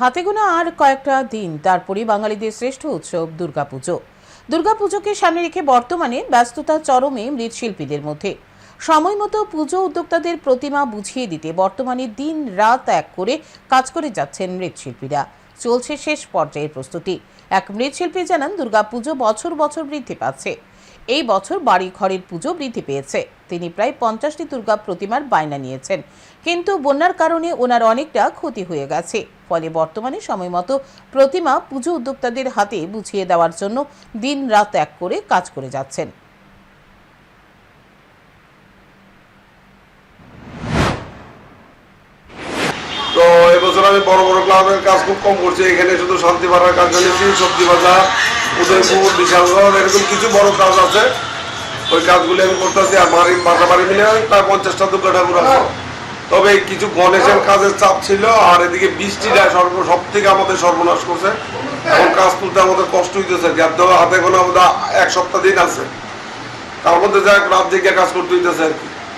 হাতে গোনা আর কয়েকটা দিন, তারপরই বাঙালিদের শ্রেষ্ঠ উৎসব দুর্গাপুজো। দুর্গাপুজোকে সামনে রেখে বর্তমানে ব্যস্ততা চরমে মৃৎশিল্পীদের মধ্যে। সময় মতো পুজো উদ্যোক্তাদের প্রতিমা বুঝিয়ে দিতে বর্তমানে দিন রাত এক করে কাজ করে যাচ্ছেন মৃৎশিল্পীরা। চলছে শেষ পর্যায়ের প্রস্তুতি। এক মৃৎশিল্পী জানান, দুর্গাপুজো বছর বছর বৃদ্ধি পাচ্ছে। এই বছর বাড়ি ঘরের পুজো বৃদ্ধি পেয়েছে। তিনি প্রায় পঞ্চাশটি দুর্গা প্রতিমার বায়না নিয়েছেন। কিন্তু বন্যার কারণে ওনার অনেকটা ক্ষতি হয়ে গেছে। ফলে বর্তমানে সময় মতো প্রতিমা পুজো উদ্যোক্তাদের হাতে বুঝিয়ে দেওয়ার জন্য দিন রাত এক করে কাজ করে যাচ্ছেন। তো এবছর আমি বড় বড় ক্লাবের কাজ খুব কম করছি। এখানে শুধু শান্তি ভাড়ার কাজ জানিয়েছি সবজি বাজার, উদয়পুর, বিশালগড়, এরকম কিছু বড় কাজ আছে। ওই কাজগুলি আমি করতেছি আর বাড়ি বাসা বাড়ি মিলে প্রায় পঞ্চাশটা দুর্গা ঠাকুর আছে। তবে কিছু গণেশের কাজের চাপ ছিল আর এদিকে বৃষ্টিটা সর্ব সব থেকে আমাদের সর্বনাশ করছে। এখন কাজ তুলতে আমাদের কষ্ট হইতেছে গ্যাপ দেওয়া হাতে কোনো আমাদের এক সপ্তাহ দিন আছে। তার মধ্যে যা রাত জেগে কাজ করতে হইতেছে আর কি।